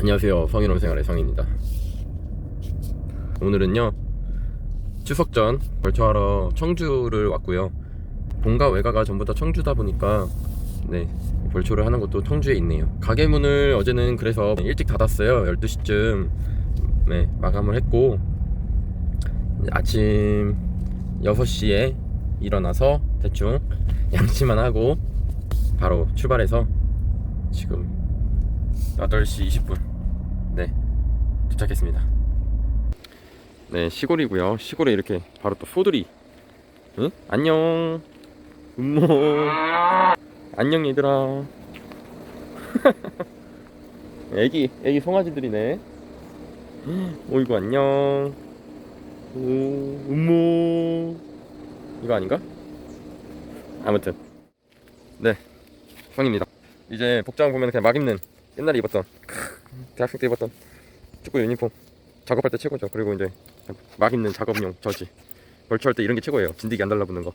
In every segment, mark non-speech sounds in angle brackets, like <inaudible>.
안녕하세요. 성인홈 생활의 성입니다. 오늘은요 추석 전 벌초하러 청주를 왔고요. 본가 외가가 전부 다 청주다 보니까 네 벌초를 하는 것도 청주에 있네요. 가게 문을 어제는 그래서 일찍 닫았어요. 12시쯤. 네 마감을 했고 아침 6시에 일어나서 대충 <laughs> 양치만 하고 바로 출발해서 지금 8시 20분 네 도착했습니다. 네 시골이고요. 시골에 이렇게 바로 또 소들이. 응? 안녕. 음모. 안녕 얘들아. <laughs> 애기 애기 송아지들이네. 오이구 안녕. 오 음모. 이거 아닌가? 아무튼. 네 성입니다. 이제 복장 보면 그냥 막 입는 옛날에 입었던 대학생 때 입었던 축구 유니폼 작업할 때 최고죠. 그리고 이제 막 입는 작업용 저지. 벌초할 때 이런 게 최고예요. 진드기 안 달라붙는 거.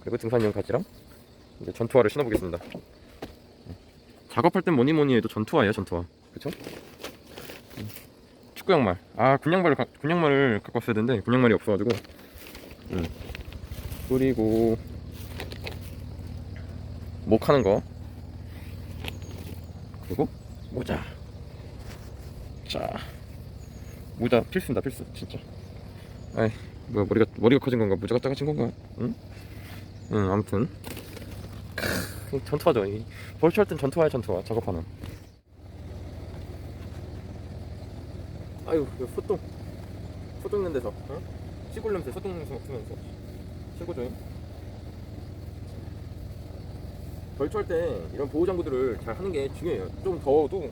그리고 등산용 바지랑 이제 전투화를 신어보겠습니다. 작업할 땐 뭐니 뭐니 해도 전투화예요 전투화. 그쵸? 음. 축구 양말. 아 군 양말을 가, 군 양말을 갖고 왔어야 되는데 군 양말이 없어가지고. 음. 그리고 목 하는 거. 그리고 모자 자 모자 필수입니다 필수 진짜 아이 뭐야 머리가 머리가 커진 건가 모자가 작아진 건가 응? 응 아무튼 크, 전투하죠 이 벌초할 땐 전투화야 전투화 작업하는 아유 이거 소똥 소똥 있는 데서 어? 시골 냄새 소똥 냄새 맡으면서 최고죠 벌초할 때 이런 보호 장구들을 잘 하는 게 중요해요. 좀 더워도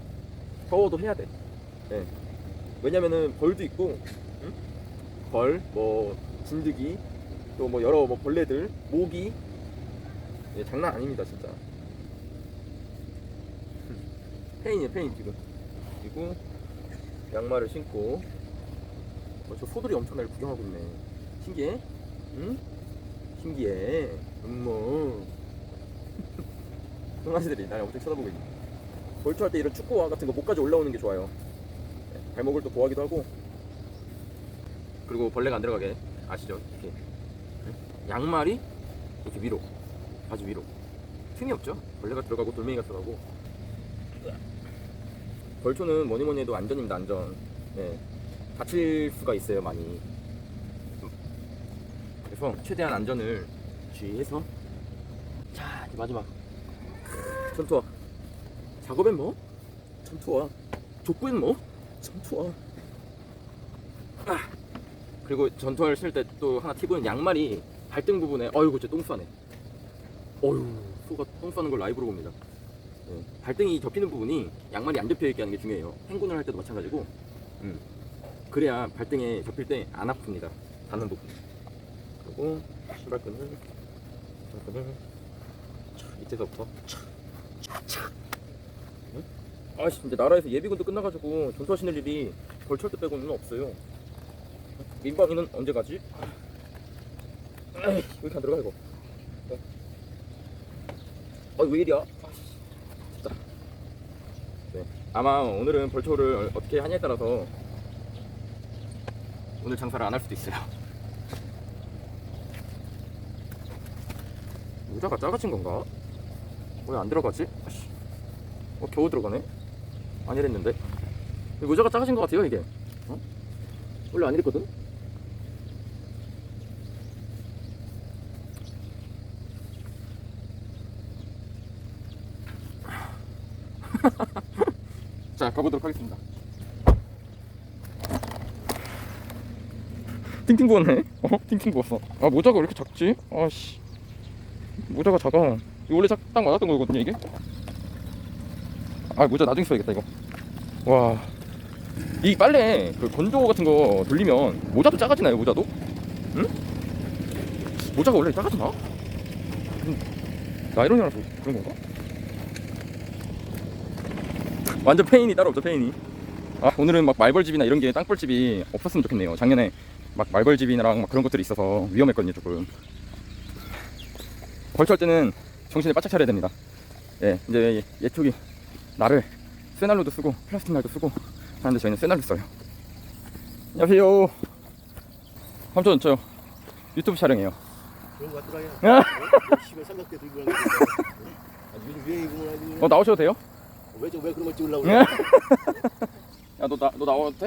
더워도 해야 돼. 예. 왜냐면은 벌도 있고 응? 벌, 뭐 진드기, 또 뭐 여러 뭐 벌레들, 모기 예, 장난 아닙니다 진짜. 페인이에요 페인 지금. 그리고 양말을 신고 어, 저 소들이 엄청나게 구경하고 있네. 신기해? 응? 신기해. 음모. <laughs> 강아지들이 날 엄청 쳐다보고 있네. 벌초할 때 이런 축구화 같은 거 목까지 올라오는 게 좋아요. 네, 발목을 또 보호하기도 하고. 그리고 벌레가 안 들어가게 아시죠? 이렇게 네? 양말이 이렇게 위로, 바지 위로. 틈이 없죠? 벌레가 들어가고 돌멩이가 들어가고. 벌초는 뭐니 뭐니 해도 안전입니다 안전. 네, 다칠 수가 있어요 많이. 그래서 최대한 안전을 주의해서 자 이제 마지막 전투화 작업엔 뭐? 전투화 족구엔 뭐? 전투화 아. 그리고 전투화를 쓸 때 또 하나 팁은 양말이 발등 부분에 어이구 쟤똥 싸네 어휴 소가 똥 싸는 걸 라이브로 봅니다 네. 발등이 접히는 부분이 양말이 안 접혀 있게 하는 게 중요해요 행군을 할 때도 마찬가지고 음. 그래야 발등에 접힐 때 안 아픕니다 닿는 부분 그리고 신발끈을 신발끈을 이때서부터 응? 아씨 이제 나라에서 예비군도 끝나가지고 전투화 신을 일이 벌철 때 빼고는 없어요 민방위는 언제 가지? 아이 왜 이렇게 안 들어가 이거 어왜 이리야 아이씨, 진짜 네 아마 오늘은 벌초를 어떻게 하냐에 따라서 오늘 장사를 안 할 수도 있어요 모자가 작아진 건가? 왜 안 들어가지? 아씨. 어, 겨우 들어가네? 안 이랬는데? 이 모자가 작아진 것 같아요, 이게. 어? 원래 안 이랬거든? <laughs> 자, 가보도록 하겠습니다. 팅팅 부었네? 어? 팅팅 부었어. 아, 모자가 왜 이렇게 작지? 아씨. 모자가 작아. 이거 원래 딱, 딱 맞았던 거거든요 이게 아 모자 나중에 써야겠다 이거 와 이 빨래 그 건조 같은 거 돌리면 모자도 작아지나요 모자도? 응? 모자가 원래 작아지나? 음, 나이론이라서 그런 건가? 완전 페인이 따로 없죠 페인이 아 오늘은 막 말벌집이나 이런 게 땅벌집이 없었으면 좋겠네요 작년에 막 말벌집이랑 막 그런 것들이 있어서 위험했거든요 조금 벌초할 때는 정신을 바짝 차려야 됩니다. 예, 이제 예촉이 나를 쇠난로도 쓰고 플라스틱 날도 쓰고 하는데 저희는 쇠난로 써요. 안녕하세요. 삼촌 저 유튜브 촬영해요. 그런 거 같더라요. 야. 시발 삼각대 들고 가는 거. 아, 요즘 아주 그냥. 어 나오셔도 돼요? 왜, 저, 왜 그런 걸 찍으려고 <laughs> 야 그래? 너나 너 나와도 돼?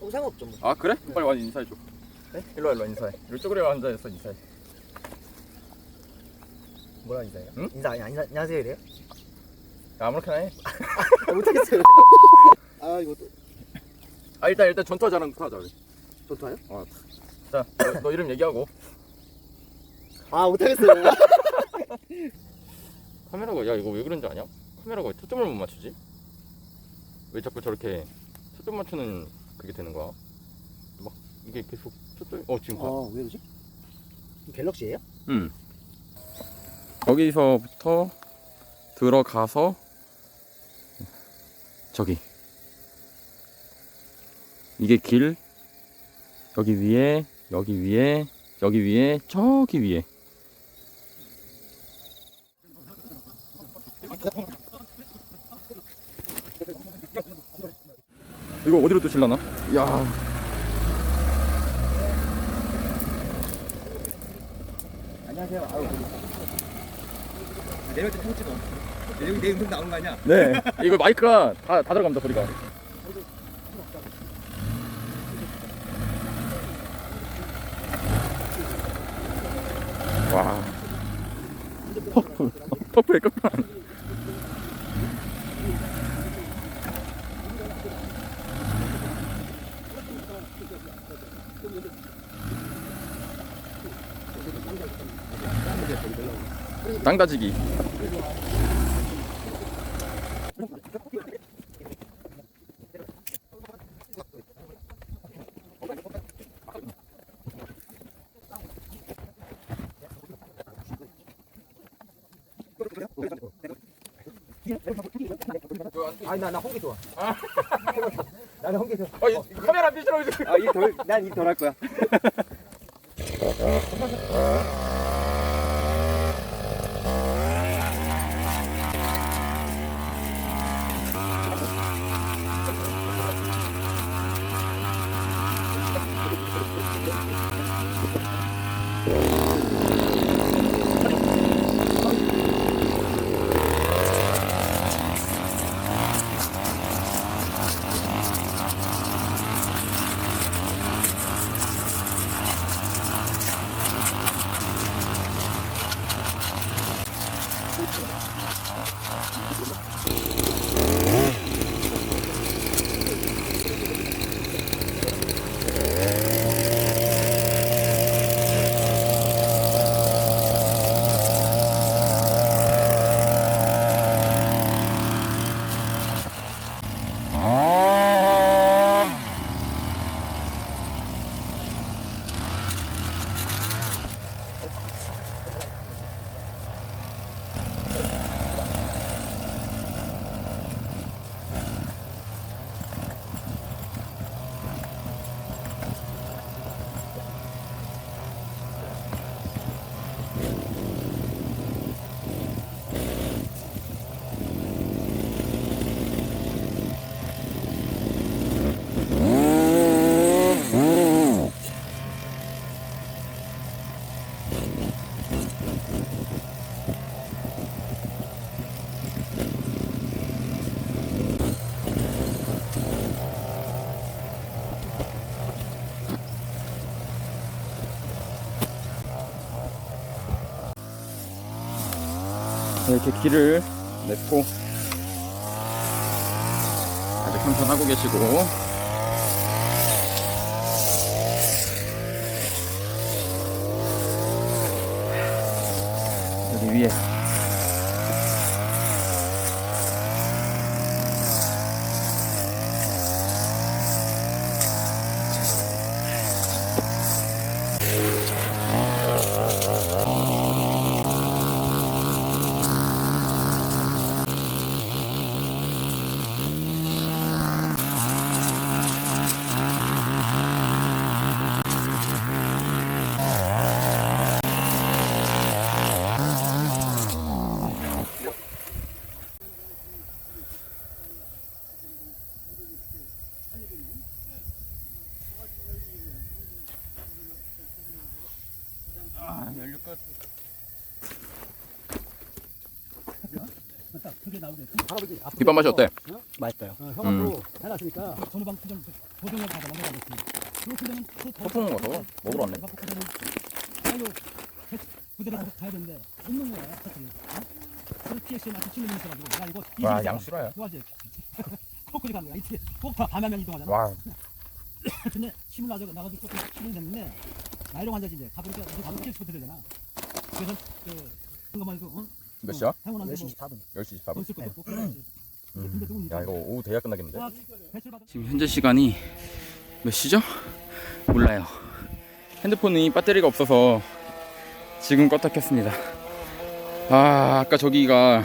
어, 상관없죠 뭐. 아 그래? 빨리 와 인사해 줘. 네? 일로 와 일로 와 인사해. 이쪽으로 앉아서 인사해. 뭐라 인사해요? 응? 인사 아니 인사 안녕하세요 이래요? 야, 아무렇게나 해. 아, 못하겠어요. 아 이거 또 아 일단 일단 전투 자랑부터 하자 우리. 전투하요? 자, 너, 너 이름 얘기하고. 아 못하겠어요. <laughs> 카메라가 야 이거 왜 그런지 아냐? 카메라가 왜 초점을 못 맞추지? 왜 자꾸 저렇게 초점 맞추는 그게 되는 거야? 막 이게 계속 초점 어 지금 봐. 아왜 그러지? 갤럭시예요? 응. 여기서부터 들어가서 저기. 이게 길. 여기 위에 여기 위에 여기 위에 저기 위에. 이거 어디로 뚫실라나? 야. 안녕하세요. 아유, 내려올 때 통치도 여기 내 음성 나오는 거 아니야? 네. <laughs> 이거 마이크가 다, 다 들어갑니다, 소리가. 와. <laughs> 퍼플, 퍼플의 끝판. 땅 다지기. 아니 나나 홍기 좋아. <laughs> 나는 홍기 좋아. 아, 이, 카메라 안 비치라고 지금. 아이덜난이 덜 할 거야. <laughs> 이렇게 길을 냈고 아직 한편 하고 계시고 여기 그게 나오게. 맛이 어때? 맛있어요. 형으로 음. 해놨으니까 전후방 수정 보정을 받아 넘어가겠습니다. 그게 되면 또 더- 먹으러 왔네. 와양 싫어요 이거 꼭다 <laughs> 이동하잖아. 와, 근데 침을 나가지고 조금 이제 가 이제 잖아 그래서 그 그거만 해도 어? 몇 시야? 행운 안 10시 되고 24분. 10시 24분. 돈쓸 것도 없고 그래야지. 근데 누군 야, 이거 오후 대야 끝나겠는데? 배출 받아. 지금 현재 시간이 몇 시죠? 몰라요. 핸드폰이 배터리가 없어서 지금 껐다 켰습니다. 아, 아까 저기가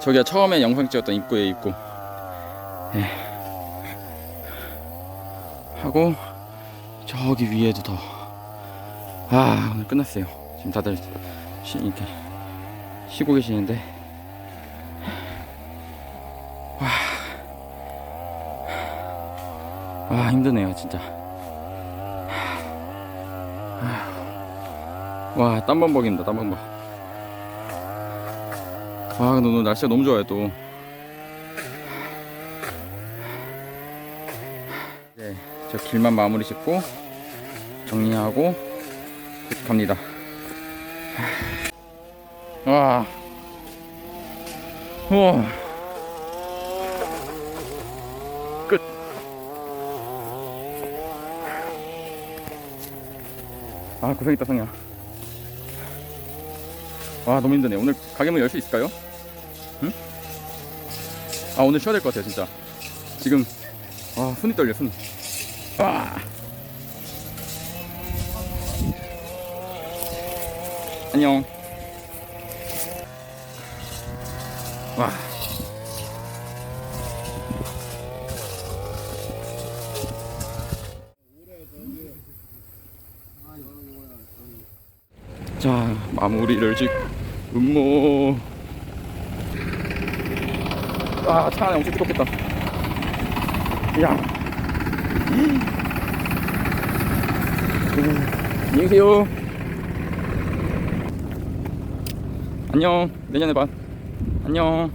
저기가 처음에 영상 찍었던 입구에 입구. 예. 하고 저기 위에도 더. 아, 오늘 끝났어요. 지금 다들 쉬, 이렇게 쉬고 계시는데. 아 힘드네요 진짜. 와 땀범벅입니다 땀범벅 와 근데 오늘 날씨가 너무 좋아요 또. 이제 저 길만 마무리 짓고 정리하고 갑니다 와. 우와. 아 고생했다 성야. 와 너무 힘드네. 오늘 가게 문 열 수 있을까요? 응? 아 오늘 쉬어야 될 것 같아요 진짜. 지금. 아 손이 떨려 손이 와 안녕 와 자 마무리를 짓 음모. 아차 안에 엄청 뜨겁겠다. 야. 음. 안녕히 계세요. 안녕. 내년에 봐 안녕